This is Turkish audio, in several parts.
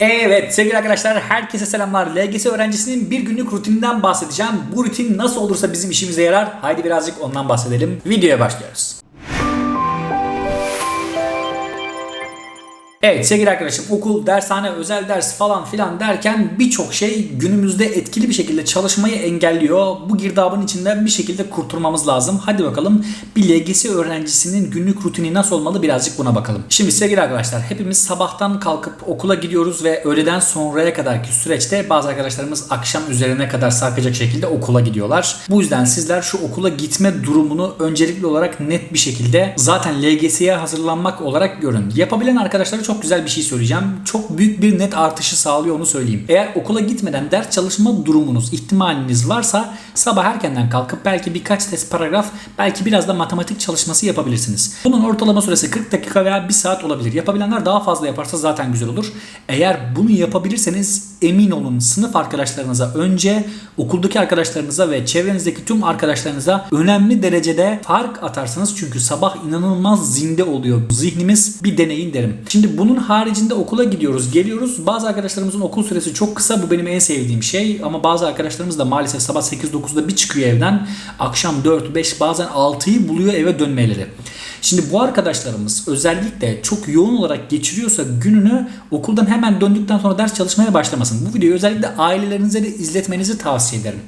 Evet sevgili arkadaşlar herkese selamlar. LGS öğrencisinin bir günlük rutininden bahsedeceğim. Bu rutin nasıl olursa bizim işimize yarar. Haydi birazcık ondan bahsedelim. Videoya başlıyoruz. Evet sevgili arkadaşım okul, dershane, özel ders falan filan derken birçok şey günümüzde etkili bir şekilde çalışmayı engelliyor. Bu girdabın içinden bir şekilde kurtulmamız lazım. Hadi bakalım bir LGS öğrencisinin günlük rutini nasıl olmalı birazcık buna bakalım. Şimdi sevgili arkadaşlar hepimiz sabahtan kalkıp okula gidiyoruz ve öğleden sonraya kadarki süreçte bazı arkadaşlarımız akşam üzerine kadar sarkacak şekilde okula gidiyorlar. Bu yüzden sizler şu okula gitme durumunu öncelikli olarak net bir şekilde zaten LGS'ye hazırlanmak olarak görün. Yapabilen arkadaşlara çok güzel bir şey söyleyeceğim. Çok büyük bir net artışı sağlıyor onu söyleyeyim. Eğer okula gitmeden ders çalışma durumunuz, ihtimaliniz varsa sabah erkenden kalkıp belki birkaç test paragraf, belki biraz da matematik çalışması yapabilirsiniz. Bunun ortalama süresi 40 dakika veya 1 saat olabilir. Yapabilenler daha fazla yaparsa zaten güzel olur. Eğer bunu yapabilirseniz emin olun sınıf arkadaşlarınıza önce okuldaki arkadaşlarınıza ve çevrenizdeki tüm arkadaşlarınıza önemli derecede fark atarsınız. Çünkü sabah inanılmaz zinde oluyor. Zihnimiz bir deneyin derim. Şimdi bunun haricinde okula gidiyoruz, geliyoruz. Bazı arkadaşlarımızın okul süresi çok kısa. Bu benim en sevdiğim şey. Ama bazı arkadaşlarımız da maalesef sabah 8-9'da bir çıkıyor evden. Akşam 4-5 bazen 6'yı buluyor eve dönmeleri. Şimdi bu arkadaşlarımız özellikle çok yoğun olarak geçiriyorsa gününü okuldan hemen döndükten sonra ders çalışmaya başlamasın. Bu videoyu özellikle ailelerinize de izletmenizi tavsiye ederim.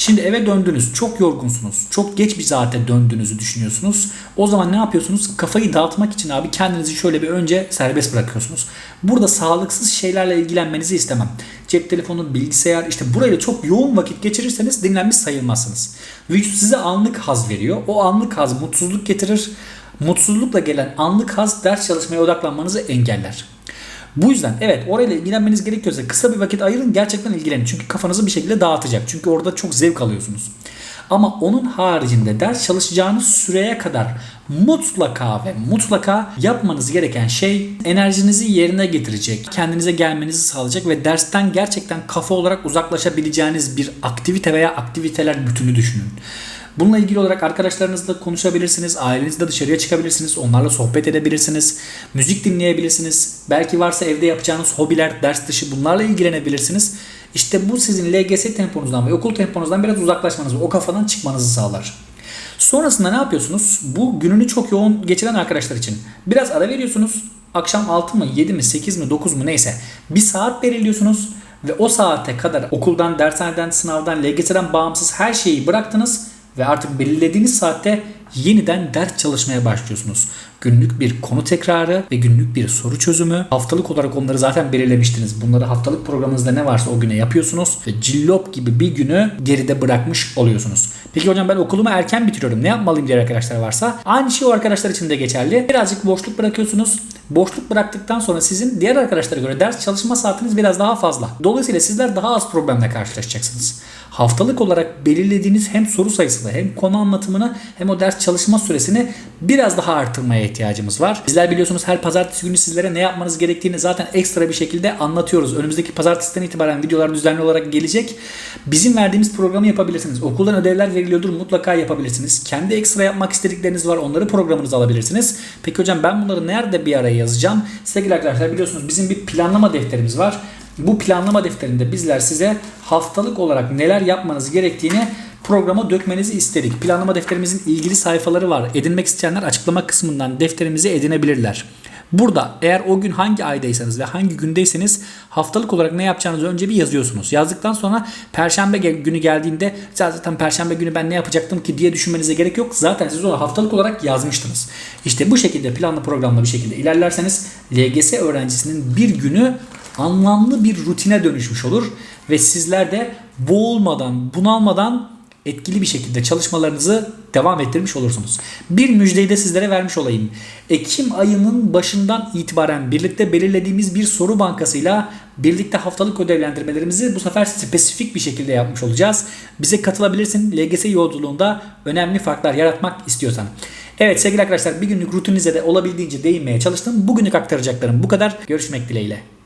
Şimdi eve döndünüz, çok yorgunsunuz, çok geç bir saate döndüğünüzü düşünüyorsunuz. O zaman ne yapıyorsunuz? Kafayı dağıtmak için abi kendinizi şöyle bir önce serbest bırakıyorsunuz. Burada sağlıksız şeylerle ilgilenmenizi istemem. Cep telefonu, bilgisayar işte burayla çok yoğun vakit geçirirseniz dinlenmiş sayılmazsınız. Vücut size anlık haz veriyor. O anlık haz mutsuzluk getirir. Mutsuzlukla gelen anlık haz ders çalışmaya odaklanmanızı engeller. Bu yüzden evet orayla ilgilenmeniz gerekiyorsa kısa bir vakit ayırın gerçekten ilgilenin. Çünkü kafanızı bir şekilde dağıtacak. Çünkü orada çok zevk alıyorsunuz. Ama onun haricinde ders çalışacağınız süreye kadar mutlaka ve mutlaka yapmanız gereken şey enerjinizi yerine getirecek, kendinize gelmenizi sağlayacak ve dersten gerçekten kafa olarak uzaklaşabileceğiniz bir aktivite veya aktiviteler bütünü düşünün. Bununla ilgili olarak arkadaşlarınızla konuşabilirsiniz, ailenizle dışarıya çıkabilirsiniz, onlarla sohbet edebilirsiniz, müzik dinleyebilirsiniz. Belki varsa evde yapacağınız hobiler, ders dışı bunlarla ilgilenebilirsiniz. İşte bu sizin LGS temponuzdan ve okul temponuzdan biraz uzaklaşmanızı, o kafadan çıkmanızı sağlar. Sonrasında ne yapıyorsunuz? Bu gününü çok yoğun geçiren arkadaşlar için biraz ara veriyorsunuz. Akşam 6 mı, 7 mi, 8 mi, 9 mu neyse bir saat belirliyorsunuz ve o saate kadar okuldan, dershaneden, sınavdan, LGS'den bağımsız her şeyi bıraktınız ve artık belirlediğiniz saatte yeniden ders çalışmaya başlıyorsunuz. Günlük bir konu tekrarı ve günlük bir soru çözümü. Haftalık olarak onları zaten belirlemiştiniz. Bunları haftalık programınızda ne varsa o güne yapıyorsunuz ve cillop gibi bir günü geride bırakmış oluyorsunuz. Peki hocam ben okulumu erken bitiriyorum. Ne yapmalıyım diye arkadaşlar varsa aynı şey o arkadaşlar için de geçerli. Birazcık boşluk bırakıyorsunuz. Boşluk bıraktıktan sonra sizin diğer arkadaşlara göre ders çalışma saatiniz biraz daha fazla. Dolayısıyla sizler daha az problemle karşılaşacaksınız. Haftalık olarak belirlediğiniz hem soru sayısını hem konu anlatımını hem o ders çalışma süresini biraz daha artırmaya ihtiyacımız var. Bizler biliyorsunuz her pazartesi günü sizlere ne yapmanız gerektiğini zaten ekstra bir şekilde anlatıyoruz. Önümüzdeki pazartesiden itibaren videolar düzenli olarak gelecek. Bizim verdiğimiz programı yapabilirsiniz. Okuldan ödevler veriliyordur mutlaka yapabilirsiniz. Kendi ekstra yapmak istedikleriniz var onları programınıza alabilirsiniz. Peki hocam ben bunları nerede bir araya yazacağım? Sevgili arkadaşlar biliyorsunuz bizim bir planlama defterimiz var. Bu planlama defterinde bizler size haftalık olarak neler yapmanız gerektiğini programa dökmenizi istedik. Planlama defterimizin ilgili sayfaları var. Edinmek isteyenler açıklama kısmından defterimizi edinebilirler. Burada eğer o gün hangi aydaysanız ve hangi gündeyseniz haftalık olarak ne yapacağınızı önce bir yazıyorsunuz. Yazdıktan sonra perşembe günü geldiğinde zaten perşembe günü ben ne yapacaktım ki diye düşünmenize gerek yok. Zaten siz onu haftalık olarak yazmıştınız. İşte bu şekilde planlı programla bir şekilde ilerlerseniz LGS öğrencisinin bir günü anlamlı bir rutine dönüşmüş olur ve sizler de boğulmadan, bunalmadan etkili bir şekilde çalışmalarınızı devam ettirmiş olursunuz. Bir müjdeyi de sizlere vermiş olayım. Ekim ayının başından itibaren birlikte belirlediğimiz bir soru bankasıyla birlikte haftalık ödevlendirmelerimizi bu sefer spesifik bir şekilde yapmış olacağız. Bize katılabilirsin LGS yolculuğunda önemli farklar yaratmak istiyorsan. Evet sevgili arkadaşlar bir günlük rutininize de olabildiğince değinmeye çalıştım. Bugünlük aktaracaklarım bu kadar. Görüşmek dileğiyle.